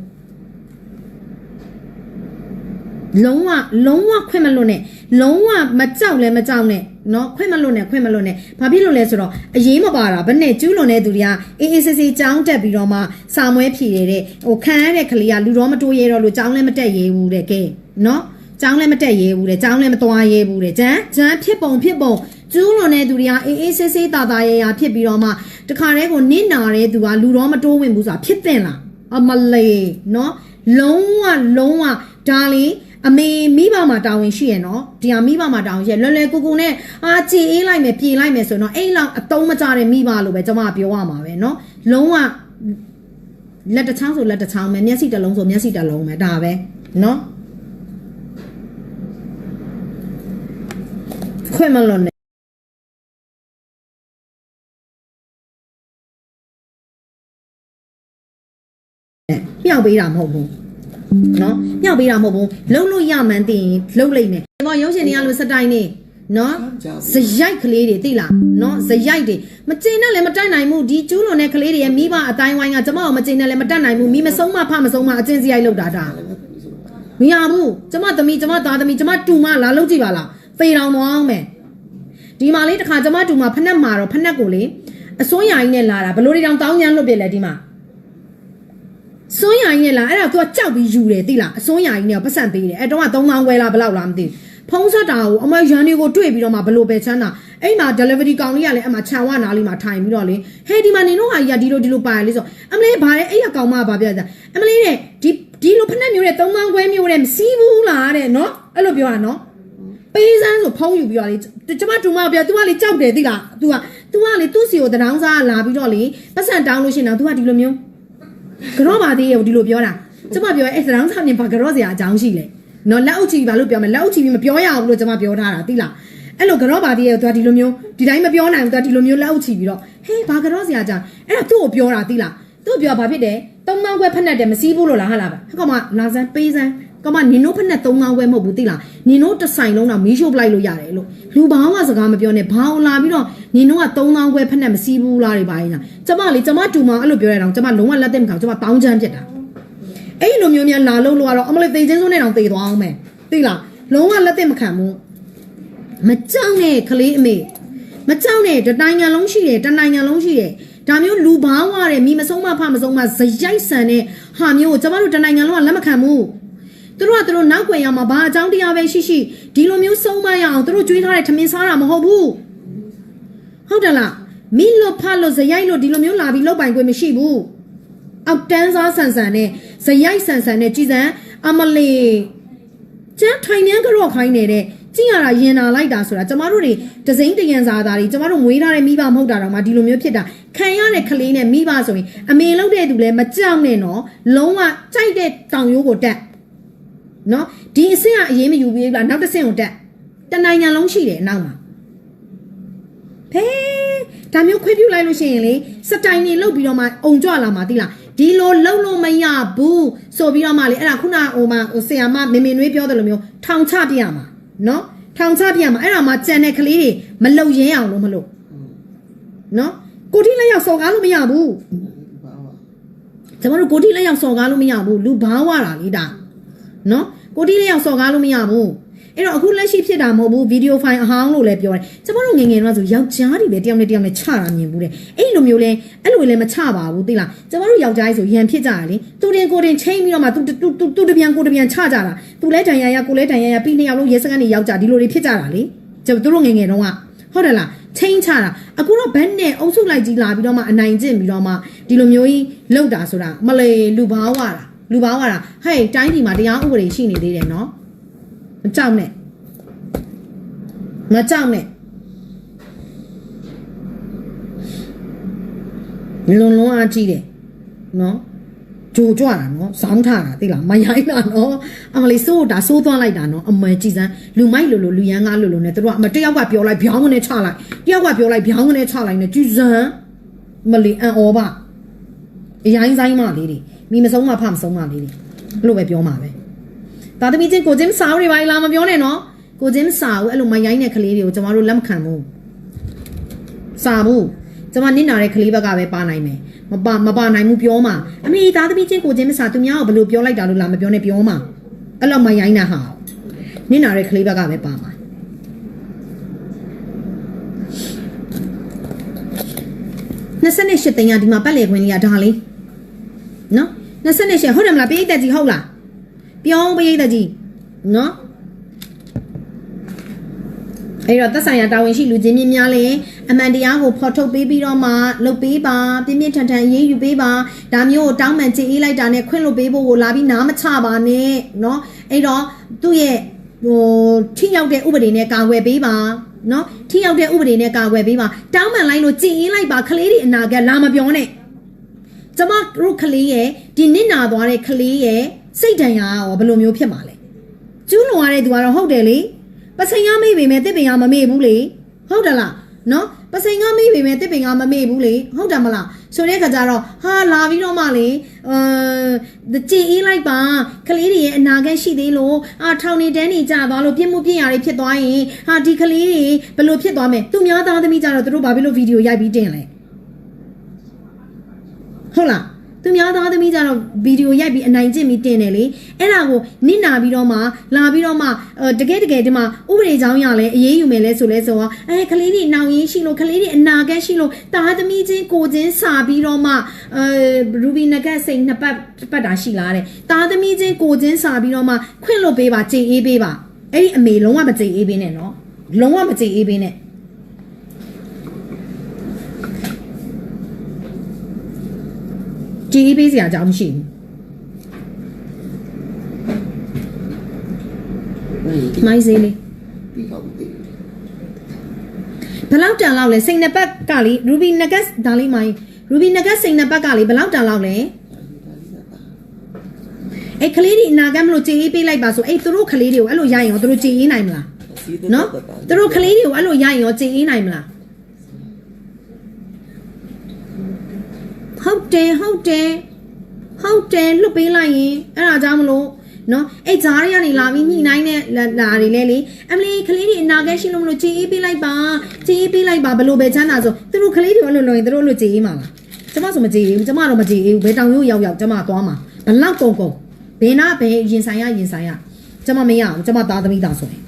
လုံးဝလုံးဝခွင့်မလွတ်နဲ့လုံးဝမကြောက်လဲမကြောက်နဲ့เนาะခွင့်မလွတ်နဲ့ခွင့်မလွတ်နဲ့ဘာဖြစ်လို့လဲဆိုတော့အရေးမပါတာဘယ်နဲ့ကျူးလွန်တဲ့သူတွေကအေးအေးဆေးဆေးကြောင်းတက်ပြီးတော့မှစာမွဲဖြည်တဲ့ဟိုခံရတဲ့ကလေးကလူတော်မတိုးရဲတော့လို့ကြောင်းလည်းမတက်ရဲဘူးတဲ့ကဲเนาะကျောင်းလည်းမတက်ရဲဘူးတဲ့ကျောင်းလည်းမသွားရဲဘူးတဲ့ဂျန်ဂျန်ဖြစ်ပုံဖြစ်ပုံ ကျူးလွန်တဲ့သူတွေကအေးအေးဆေးဆေးတာတာရရာဖြစ်ပြီးတော့မှတခါတည်းကိုနစ်နာတဲ့သူကလူတော့မတိုးဝင်ဘူးဆိုတာဖြစ်တင်လားအမလေးနော်လုံးဝလုံးဝဒါလေးအမေမိဘမှာတာဝန်ရှိရနော်ဒီဟာမိဘမှာတာဝန်ရှိရလွယ်လွယ်ကူကူနဲ့အာကြည်အေးလိုက်မယ်ပြေလိုက်မယ်ဆိုရင်တော့အဲ့လောက်အတုံးမကြတဲ့မိဘလို့ပဲကျွန်မပြောရမှာပဲနော်လုံးဝလက်တစ်ချောင်းဆိုလက်တစ်ချောင်းပဲမျက်စိတစ်လုံးဆိုမျက်စိတစ်လုံးပဲဒါပဲနော်ခွင့်မလွန် မြောက်ပေးတာမဟုတ်ဘူးနော်မြောက်ပေးတာမဟုတ်ဘူးလှုပ်လို့ရမှန်းသိရင်လှုပ်လိုက်မယ်ဒီမှာရုပ်ရှင်တွေကလို့စတိုင်နေနော်ဇရိုက်ကလေးတွေသိလားနော်ဇရိုက်တွေမကျင်နဲ့လည်းမတက်နိုင်ဘူးဒီကျူးလွန်တဲ့ကလေးတွေရဲ့မိဘအတိုင်းဝိုင်းကကျမတို့မကျင်နဲ့လည်းမတက်နိုင်ဘူးမိမဆုံးမဖမဆုံးမအကျင့်စရိုက်လောက်တာဒါမရဘူးကျမသမီးကျမသားသမီးကျမတူမလာလောက်ကြည့်ပါလားဖေတောင်သွားအောင်မယ်ဒီမှာလေးတစ်ခါကျမတူမဖက်နဲ့မာတော့ဖက်နဲ့ကိုလေအစွန်းယာကြီးနဲ့လာတာဘလို့တွေတောင်တောင်းညမ်းလွတ်ပြစ်လဲဒီမှာ စွန်းယာကြီးနဲ့လာအဲ့ဒါ तू ကကြောက်ပြီးယူတယ်သိလားအစွန်းယာကြီးနဲ့ပတ်စံပေးတယ်အဲ့တော့က3000ခွဲလားဘယ်လောက်လားမသိဘူးဖုံးဆက်တာကိုအမရန်တွေကိုတွေ့ပြီးတော့မှဘလို့ပဲချမ်းတာအဲ့မှာ delivery ကောင်လေးကလည်းအမခြံဝနာလေးမှာထိုင်ပြီးတော့လေဟဲဒီမှာနေတော့ဟာကြီးကဒီလိုဒီလိုပါရလေဆိုအမလေးဘာလဲအဲ့ရကောင်မကဘာပြောတာအမလေးတဲ့ဒီဒီလိုဖက်နဲ့မျိုးတဲ့3000ခွဲမျိုးတဲ့မစီးဘူးလားတဲ့နော်အဲ့လိုပြောတာနော်ပေးစမ်းဆိုဖုံးယူပြီးတော့လေကျမတူမပြော तू ကလေကြောက်တယ်သိလား तू က तू ကလေသူ့စီကိုတရောင်းစားလာပြီးတော့လေပတ်စံတောင်းလို့ရှိရင်တော့ तू ကဒီလိုမျိုး ကြော့ပါသေးရဲ့ဒီလိုပြောတာကျမပြောအဲ့တရောင်းစားမြင်ဘာကြော့စရာအကြောင်းရှိလဲနော်လက်အုပ်ချီဘာလို့ပြောမလဲလက်အုပ်ချီပြီးမပြောရဘူးလို့ကျမပြောထားတာသိလားအဲ့လိုကြော့ပါသေးရဲ့ तू ကဒီလိုမျိုးဒီတိုင်းမပြောနိုင်ဘူး तू ကဒီလိုမျိုးလက်အုပ်ချီပြီးတော့ဟေးဘာကြော့စရာအကြောင်းအဲ့ဒါသူ့ကိုပြောတာသိလားသူ့ပြောဘာဖြစ်တယ်သုံးမောင်းခွဲဖက်နဲ့တယ်မစီးဘူးလို့လားဟာလားဟဲ့ကောင်မလာစမ်းပေးစမ်း ကမနင်တို့ဖက်နဲ့သုံးမောင်းခွဲမဟုတ်ဘူးသိလားနင်တို့တစ်ဆိုင်လုံးတော့မီးရှို့ပလိုက်လို့ရတယ်လို့လူပေါင်းကစကားမပြောနဲ့ဘာအောင်လာပြီးတော့နင်တို့ကသုံးမောင်းခွဲဖက်နဲ့မစီးဘူးလားတွေပါရင်လားကျမလေကျမတူမအဲ့လိုပြောရအောင်ကျမလုံးဝလက်သက်မခံကျမတောင်းချမ်းဖြစ်တာအဲ့လိုမျိုးများလာလို့လို့ကတော့အမလေးသေချင်းစိုးနဲ့တောင်သေသွားအောင်မယ်သိလားလုံးဝလက်သက်မခံဘူးမကြောက်နဲ့ကလေးအမေမကြောက်နဲ့တနိုင်ငံလုံးရှိတယ်တနိုင်ငံလုံးရှိတယ်ဒါမျိုးလူဘာဝတဲ့မိမဆုံးမဖမဆုံးမဇရိုက်ဆန်တဲ့ဟာမျိုးကိုကျမတို့တနိုင်ငံလုံးကလက်မခံဘူး သူတို့ကသူတို့နောက်ွယ်ရမှာဘာအကြောင်းတရားပဲရှိရှိဒီလိုမျိုးဆုံးမရအောင်သူတို့ကြွေးထားတဲ့ထမင်းစားတာမဟုတ်ဘူးဟုတ်တယ်လားမိလို့ဖလို့ဇရိုက်လို့ဒီလိုမျိုးလာပြီးလောက်ပိုင်ခွင့်မရှိဘူးအောက်တန်းစားဆန်ဆန်နဲ့ဇရိုက်ဆန်ဆန်နဲ့ကြည်စံအမလီကျန်းထိုင်မြန်းကြော့ခိုင်းနေတဲ့ကြည့်ရတာရင်နာလိုက်တာဆိုတာကျမတို့တွေဒစိမ့်တရံစာသားတွေကျမတို့ငွေထားတဲ့မိဘမဟုတ်တာတော့မှဒီလိုမျိုးဖြစ်တာခံရတဲ့ကလေးနဲ့မိဘဆိုရင်အမေလောက်တဲ့သူလည်းမကြောက်နဲ့နော်လုံးဝကြိုက်တဲ့တောင်ရိုးကိုတက် နော်ဒီအဆင့်ကအရေးမယူဘူးလားနောက်တစ်ဆင့်ကိုတက်တနိုင်ငံလုံးရှိတယ်အနောက်မှာဖဲဒါမျိုးခွင့်ပြုလိုက်လို့ရှိရင်လေစတိုင်နေလုတ်ပြီးတော့မှအုံကြွလာမှာသိလားဒီလိုလှုပ်လို့မရဘူးဆိုပြီးတော့မှလေအဲ့ဒါခုနဟိုမှာဟိုဆရာမမေမေနွေးပြောတယ်လို့မျိုးထောင်ချပြရမှာနော်ထောင်ချပြရမှာအဲ့ဒါမှကြံတဲ့ကလေးတွေမလုံရင်းအောင်လို့မလို့နော်ကိုတိလက်ရောက်စော်ကားလို့မရဘူးကျွန်တော်တို့ကိုတိလက်ရောက်စော်ကားလို့မရဘူးလူဘာဝတာလေဒါ နော်ကိုတိလက်ရောက်စော်ကားလို့မရဘူးအဲ့တော့အခုလက်ရှိဖြစ်တာမဟုတ်ဘူးဗီဒီယိုဖိုင်အဟောင်းလို့လည်းပြောတယ်ကျွန်တော်တို့ငယ်ငယ်တော့ဆိုယောက်ျားတွေပဲတယောက်နဲ့တယောက်နဲ့ချတာမြင်ဘူးတဲ့အဲ့လိုမျိုးလဲအဲ့လိုလည်းမချပါဘူးသိလားကျွန်တော်တို့ယောက်ျားကြီးဆိုရန်ဖြစ်ကြတယ်လေသူတင်ကိုတင်ချိန်ပြီးတော့မှသူသူသူသူတပြန်ကိုတပြန်ချကြတာသူလဲတန်ရရကိုလဲတန်ရရပြီးနှစ်ယောက်လုံးရဲစခန်းနေယောက်ျားဒီလိုတွေဖြစ်ကြတာလေကျွန်တော်တို့ငယ်ငယ်တော့ကဟုတ်တယ်လားချိန်ချတာအခုတော့ဘက်နဲ့အုပ်စုလိုက်ကြီးလာပြီးတော့မှအနိုင်ကျင့်ပြီးတော့မှဒီလိုမျိုးကြီးလောက်တာဆိုတာမလေလူဘာဝတာ လူဘာဝတာဟဲ့တိုင်းပြည်မှာတရားဥပဒေရှိနေသေးတယ်နော်မကြောက်နဲ့မကြောက်နဲ့လုံလုံအားကြီးတယ်နော်ဂျိုကြွတာနော်ဇောင်းထတာသိလားမရိုင်းတာနော်အမလေးစိုးတာစိုးသွားလိုက်တာနော်အမွယ်ကြည်စမ်းလူမိုက်လိုလိုလူရန်ကားလိုလိုနဲ့သူတို့ကအမတယောက်ကပြောလိုက်ဗျောင်းကနေချလိုက်တယောက်ကပြောလိုက်ဗျောင်းကနေချလိုက်နဲ့ကြည်စမ်းမလီအန်အောပါအရိုင်းဆိုင်မလေးတွေ မိမဆုံးမဖမဆုံးမလေးတွေအဲ့လိုပဲပြောမှာပဲဒါသမီးချင်းကိုချင်းစားတွေပါလားမပြောနဲ့နော်ကိုချင်းစားဘူးအဲ့လိုမရိုင်းတဲ့ကလေးတွေကိုကျမတို့လက်မခံဘူးစားဘူးကျမနင့်နာတဲ့ကလေးဘက်ကပဲပါနိုင်မယ်မပါမပါနိုင်ဘူးပြောမှာအမေသားသမီးချင်းကိုချင်းမစားသူများကိုဘယ်လိုပြောလိုက်တာလို့လားမပြောနဲ့ပြောမှာအဲ့လိုမရိုင်းတာဟာနင့်နာတဲ့ကလေးဘက်ကပဲပါမှာ28သိန်းကဒီမှာပတ်လေခွင်းလေးကဒါလေးနော် 28ဟုတ်တယ်မလားပိဋကကြီးဟုတ်လားပြောင်းပိဋကကြီးနော်အဲ့တော့သက်ဆိုင်ရာတာဝန်ရှိလူချင်းမြင့်များလည်းအမှန်တရားကိုဖော်ထုတ်ပေးပြီးတော့မှလုပ်ပေးပါပြင်းပြင်းထန်ထန်ရေးယူပေးပါဒါမျိုးကိုတောင်းပန်ကြည်အေးလိုက်တာနဲ့ခွင့်လွတ်ပေးဖို့ကိုလာပြီးနားမချပါနဲ့เนาะအဲ့တော့သူ့ရဲ့ဟိုထိရောက်တဲ့ဥပဒေနဲ့ကာကွယ်ပေးပါเนาะထိရောက်တဲ့ဥပဒေနဲ့ကာကွယ်ပေးပါတောင်းပန်လိုက်လို့ကြည်အေးလိုက်ပါကလေးတွေအနာကလာမပြောနဲ့ ကျမတို့ကလေးရဲ့ဒီနစ်နာသွားတဲ့ကလေးရဲ့စိတ်ဒဏ်ရာရောဘယ်လိုမျိုးဖြစ်မှာလဲကျူးလွန်ရတဲ့သူကတော့ဟုတ်တယ်လေပစိန်ကမေ့ပေမဲ့တစ်ပင်ကမမေ့ဘူးလေဟုတ်တယ်လားနော်ပစိန်ကမေ့ပေမဲ့တစ်ပင်ကမမေ့ဘူးလေဟုတ်တယ်မလားဆိုတဲ့ခါကျတော့ဟာလာပြီးတော့မှလေအဲကြည်အေးလိုက်ပါကလေးတွေရဲ့အနာဂတ်ရှိသေးလို့အာထောင်နေတန်းနေကြသွားလို့ပြစ်မှုပြစ်ရာတွေဖြစ်သွားရင်ဟာဒီကလေးတွေဘယ်လိုဖြစ်သွားမလဲသူများသားသမီးကြတော့သူတို့ဘာဖြစ်လို့ဗီဒီယိုရိုက်ပြီးတင်လဲ ဟုတ်လားသူများသားသမီးကြတော့ဗီဒီယိုရိုက်ပြီးအနိုင်ကျင့်ပြီးတင်တယ်လေအဲ့ဒါကိုနင့်နာပြီးတော့မှလာပြီးတော့မှတကယ်တကယ်ဒီမှာဥပဒေကြောင်းရလဲအေးအေးယူမယ်လဲဆိုလဲဆိုတော့အဲကလေးတွေနောင်ရင်းရှိလို့ကလေးတွေအနာဂတ်ရှိလို့သားသမီးချင်းကိုချင်းစာပြီးတော့မှအဲရူဘီနဂတ်စိန်နှစ်ပတ်ပတ်တာရှိလားတဲ့သားသမီးချင်းကိုချင်းစာပြီးတော့မှခွင့်လွတ်ပေးပါကြည်အေးပေးပါအဲ့ဒီအမေလုံးဝမကြည်အေးပေးနဲ့နော်လုံးဝမကြည်အေးပေးနဲ့ ကြည်အေးပေးစရာအကြောင်းမရှိဘူးမိုင်းစေးလေးပြီးတော့တည်ဘယ်လောက်တန်လောက်လဲစိန်နှစ်ပတ်ကလေရူဘီနဂတ်ဒါလေးမိုင်းရူဘီနဂတ်စိန်နှစ်ပတ်ကလေဘယ်လောက်တန်လောက်လဲအဲ့ကလေးဒီအနာဂတ်မလို့ကြည်အေးပေးလိုက်ပါဆိုအဲ့သူတို့ကလေးတွေကိုအဲ့လိုရရင်ရောသူတို့ကြည်အေးနိုင်မလားနော်သူတို့ကလေးတွေကိုအဲ့လိုရရင်ရောကြည်အေးနိုင်မလား ဟုတ်တယ်ဟုတ်တယ်ဟုတ်တယ်လွတ်ပေးလိုက်ရင်အဲ့ဒါကြောင့်မလို့နော်အဲ့ဂျားတွေကနေလာပြီးညှိနှိုင်းတဲ့လာတွေလဲလေအမလီကလေးတွေအနာဂတ်ရှိလို့မလို့ကြည်အေးပေးလိုက်ပါကြည်အေးပေးလိုက်ပါဘလို့ပဲချမ်းသာဆိုသူတို့ကလေးတွေအဲ့လိုလုပ်ရင်သူတို့လို့ကြည်အေးမှာလားကျမဆိုမကြည်အေးဘူးကျမတော့မကြည်အေးဘူးဘယ်တောင်ရိုးရောက်ရောက်ကျမသွားမှာဘလောက်ကုန်ကုန်ဘယ်နာဘယ်ရင်ဆိုင်ရရင်ဆိုင်ရကျမမရအောင်ကျမသားသမီးသားဆိုရင်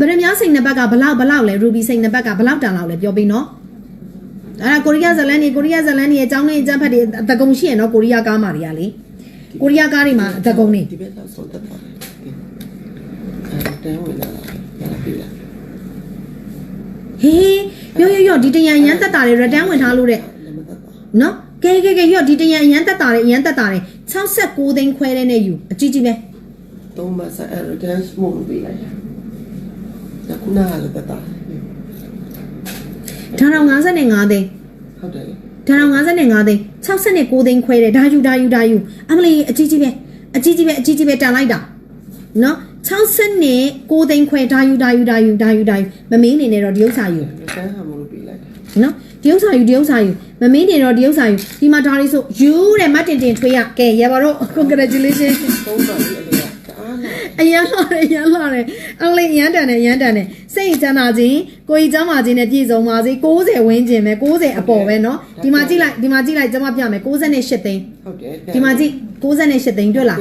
ဗရမ ्या စိန်နှစ်ဘက်ကဘလောက်ဘလောက်လဲ ruby စိန်နှစ်ဘက်ကဘလောက်တန်လောက်လဲပြောပေးနော်အဲ့ဒါကိုရီးယားဇလန်နေကိုရီးယားဇလန်နေအကြောင်းလေးအကြမ်းဖက်တွေအတကုံရှိရနော်ကိုရီးယားကားမာတွေကလေကိုရီးယားကားတွေမှာအတကုံနေဒီဘက်တော့ဆုံးသက်သွားတယ်အဲတန်းဝင်လာတာလာပြီလားဟေးရောရောရောဒီတရံရမ်းတက်တာတွေ return ဝင်ထားလို့တဲ့လည်းမသက်ပါနော်ကဲကဲကဲရောဒီတရံရမ်းတက်တာတွေရမ်းတက်တာတွေ69သိန်းခွဲတဲ့နဲ့ယူအကြည့်ကြည့်ပဲသုံးမဆက်အဲ့တန်းမို့ပြီးလိုက်တာ ခုနကလည်းသက်တာဒါတော့55သိန်းဟုတ်တယ်ဒါတော့55သိန်း69သိန်းခွဲတယ်ဒါယူဒါယူဒါယူအမလီအကြည့်ကြည့်ပဲအကြည့်ကြည့်ပဲအကြည့်ကြည့်ပဲတန်လိုက်တာနော်69သိန်းခွဲဒါယူဒါယူဒါယူဒါယူဒါယူမမင်းနေနဲ့တော့ဒီဥစ္စာယူတန်းဟာမို့ပြီးလိုက်တာနော်ဒီဥစ္စာယူဒီဥစ္စာယူမမင်းနေတော့ဒီဥစ္စာယူဒီမှာဒါလေးဆိုယူတဲ့မတ်တင်တင်ထွေးရကဲရပါတော့ congratulation သုံးပါပြီ အဲ့ဒါတအားလာအရန်လာတယ်အရန်လာတယ်အမလေးအရန်တန်တယ်အရန်တန်တယ် စိတ်ချမ်းသာခြင်းကိုကြီးချမ်းသာခြင်းနဲ့ပြည့်စုံပါစေ60ဝန်းကျင်ပဲ60အပေါ်ပဲเนาะဒီမှာကြည့်လိုက်ဒီမှာကြည့်လိုက်ကျွန်မပြမယ်68သိန်း ဟုတ်တယ် ဒီမှာကြည့်68သိန်းတွေ့လား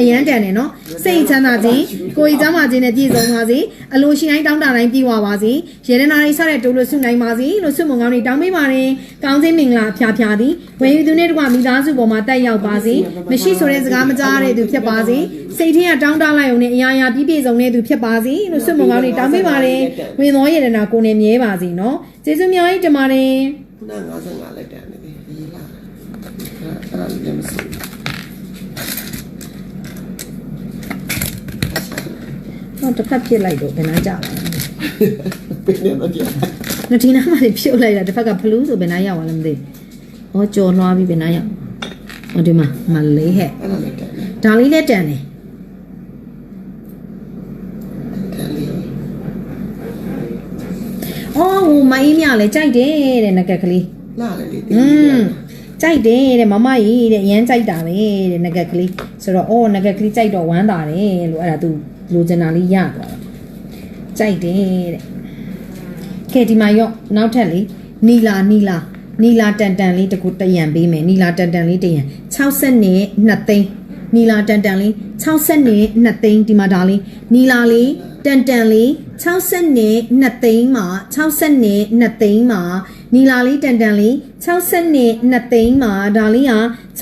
အရန်တန်တယ်เนาะစိတ်ချမ်းသာခြင်းကိုကြီးချမ်းသာခြင်းနဲ့ပြည့်စုံပါစေအလိုရှိတိုင်းတောင်းတတိုင်းပြည့်ဝပါစေရေရနာရိစတဲ့တိုးလို့ဆုနိုင်ပါစေလို့ဆုမွန်ကောင်းတွေတောင်းပေးပါတယ်ကောင်းစင်းမင်္ဂလာဖျားဖျားသည်ဝယ်ယူသူနဲ့တကွမိသားစုပေါ်မှာတက်ရောက်ပါစေမရှိဆိုတဲ့စကားမကြားရတဲ့သူဖြစ်ပါစေစိတ်ထင်းကတောင်းတလိုက်ုံနဲ့အရာရာပြည့်ပြည့်စုံတဲ့သူဖြစ်ပါစေလို့ဆုမွန်ကောင်းတွေတောင်းပေးပါတယ် ယ်ပါတယ်ဝင်သောယန္တနာကိုနေမြဲပါစေနော်ကျေးဇူးများကြီးတင်ပါတယ်ခုန55လက်တန်နေပြီရေးလာအဲ့ဒါလည်းမဆိုးတော့တစ်ဖက်ဖြစ်လိုက်တော့ဘယ်နှကြပါလဲပြင်းနေတော့နတီနာမလေးဖြုတ်လိုက်တာတစ်ဖက်ကဘလူးဆိုဘယ်နှရောက်လဲမသိဘူးဟောကြော်လွှားပြီးဘယ်နှရောက်ဟောဒီမှာမလေးဟဲ့ဒါလေးလည်းတန်တယ် မအေးမြလည်းကြိုက်တယ်တဲ့ငကက်ကလေးလာလေလေอืมကြိုက်တယ်တဲ့မမကြီးတဲ့ရမ်းကြိုက်တာပဲတဲ့ငကက်ကလေးဆိုတော့အော်ငကက်ကလေးကြိုက်တော့ဝမ်းသာတယ်လို့အဲ့ဒါသူလိုချင်တာလေးရသွားတာကြိုက်တယ်တဲ့ကဲဒီမှာရော့နောက်ထပ်လေးနီလာနီလာနီလာတန်တန်လေးတကူတရံပေးမယ်နီလာတန်တန်လေးတရံ60နဲ့2သိန်းနီလာတန်တန်လေး60နဲ့2သိန်းဒီမှာဒါလေးနီလာလေး တန်တန်လေး60နဲ့2သိန်းမှာ60နဲ့2သိန်းမှာနီလာလေးတန်တန်လေး60နဲ့2သိန်းမှာဒါလေးက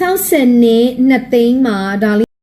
60နဲ့2သိန်းမှာဒါလေး